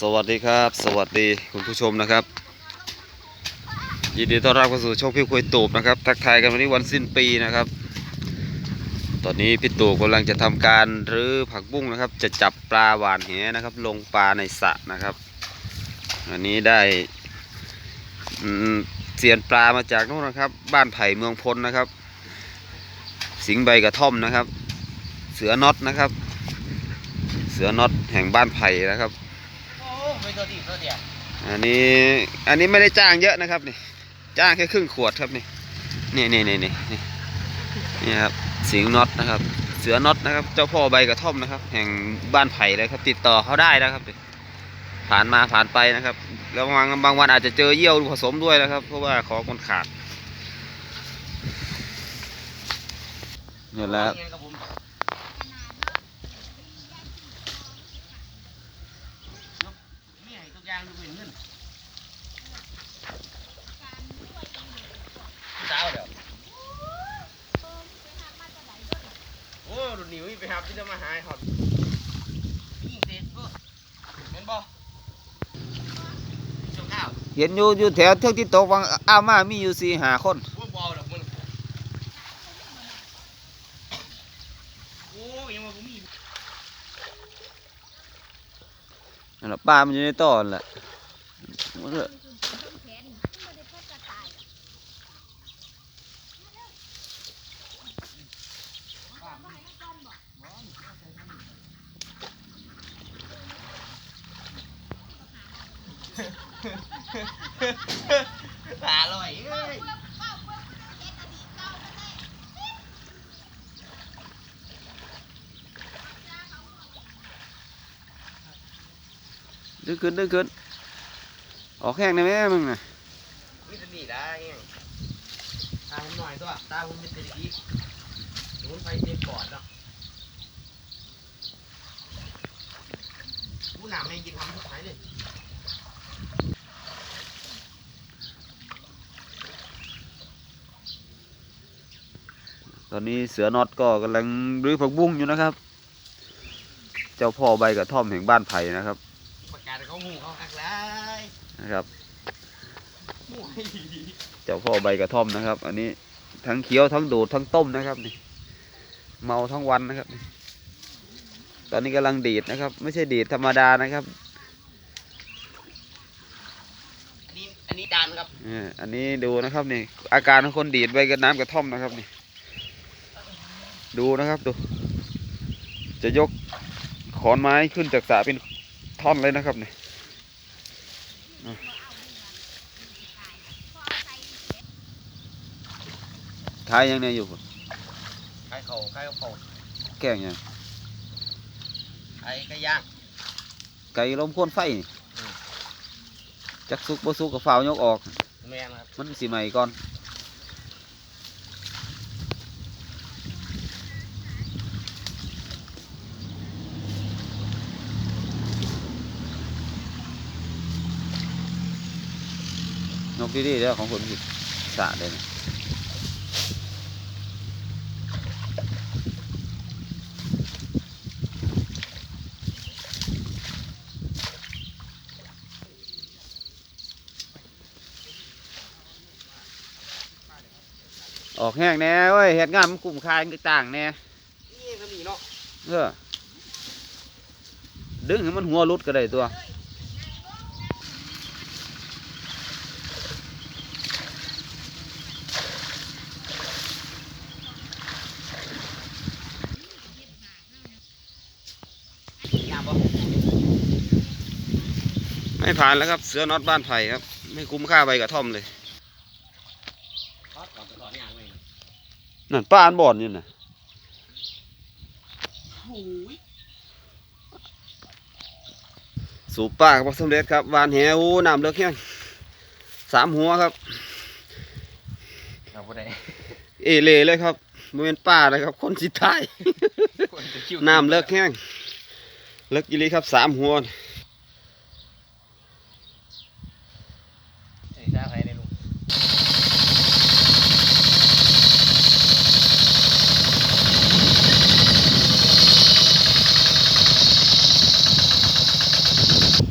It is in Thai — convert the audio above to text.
สวัสดีครับ สวัสดีคุณผู้ชมนะครับ ยินดีต้อนรับเข้าสู่ช่องพี่คุยตูบนะครับ ทักทายกันวันนี้วันสิ้นปีนะครับ ตอนนี้พี่ตูบกำลังจะทำการรื้อผักบุ้งนะครับ จะจับปลาหวานแหนะครับ ลงปลาในสระนะครับอันนี้ได้เสียนปลามาจากนู่นนะครับ บ้านไผ่เมืองพลนะครับ สิงใบกระท่อมนะครับ เสือน็อตนะครับ เสือน็อตแห่งบ้านไผ่นะครับ อันนี้อันนี้ไม่ได้จ้างเยอะนะครับนี่จ้างแค่ครึ่งขวดครับนี่นี่นี่นี่นี่นี่ครับสิงน็อตนะครับ เสือน็อตนะครับ เจ้าพ่อใบกระท่อมนะครับ แห่งบ้านไผ่เลยครับ ติดต่อเขาได้นะครับผ่านมาผ่านไปนะครับ แล้วบางบางวันอาจจะเจอเยี่ยวผสมด้วยนะครับ เพราะว่าของคนขาดเนี่ยแล้ว กับผมนี่ให้ทุกอย่างดูเป็นเงินสาวเดี๋ยวโอ้รุ่นนี้ไปหาที่จะมาหายหอดยิงเด็ดก็เห็นบ่เจ้าข้าวเห็นอยู่อยู่แถวเทือกที่ตกวังอ้ามามีอยู่สี่หาคนว่าบอลดอกมันโอ้ยยังมาผม มีนั่นแหละปลามันอยู่ในต้นแหละมันก็ตาลอยเอ้ย ดึงขึ้นดึงขึ้น ออกแห้งได้ไหมมึงน่ะนี่จะดีได้ไงตาผมหน่อยตัวตาผมเป็นตะกี้หมุนไปเต็มปอดเนาะผู้หนามไม่กินทำทุกไหนเลยตอนนี้เสือน็อตก็กำลังรื้อผักบุ้งอยู่นะครับ เจ้าพ่อใบกระท่อมแห่งบ้านไผ่นะครับประ กาศเขาหูเขาคักไรนะครับหูให้ดีเจ้าพ่อใบกระท่อมนะครับ อันนี้ทั้งเคี้ยวทั้งดูดทั้งต้มนะครับนี่เมาทั้งวันนะครับนี่ตอนนี้กำลังดีดนะครับ ไม่ใช่ดีดธรรมดานะครับอันนี้อันนี้จานครับเอออันนี้ดูนะครับนี่อาการของคนดีดใบกระน้ำกระท่อมนะครับนี่ดูนะครับดู จะยกขอนไม้ขึ้นจากสระเป็น ท่อนเลยนะครับนี่อะขายยังไงอยู่พุ่นไข่เขาไข่เขาแกล้งยังไข่ไก่ย่างไก่ลมโค่นไฟนี่อืมจักสุกบ่สุกกับฝ้าวยกออกแม่นครับมันสิใหม่ก่อน นกดีๆเด้อของคนผิดสะเลยนะออกแห้งแน่เว้ยเฮ็ดงานมันคุ้มค่าต่างๆแน่นี่ก็มีเนาะเออดึงให้มันหัวรุดก็ได้ตัว ไม่ผ่านแล้วครับ เสือน็อตบ้านไผ่ครับ ไม่คุ้มค่าใบกระท่อมเลยทอดก่อนไปก่อนอย่างเลยนั่นป้าอันบ่อนนี่น่ะโอ้ยสูบป้าครับสำเร็จครับวานแหวน้ำเลือกแห้งสามหัวครับเอาผู้ใดเอเล่เลยครับโมเป็นป้าเลยครับ คนสิท้ายคนจะคิวน้ำเลิกแห้งเลิกอีหลีครับสามหัวนี่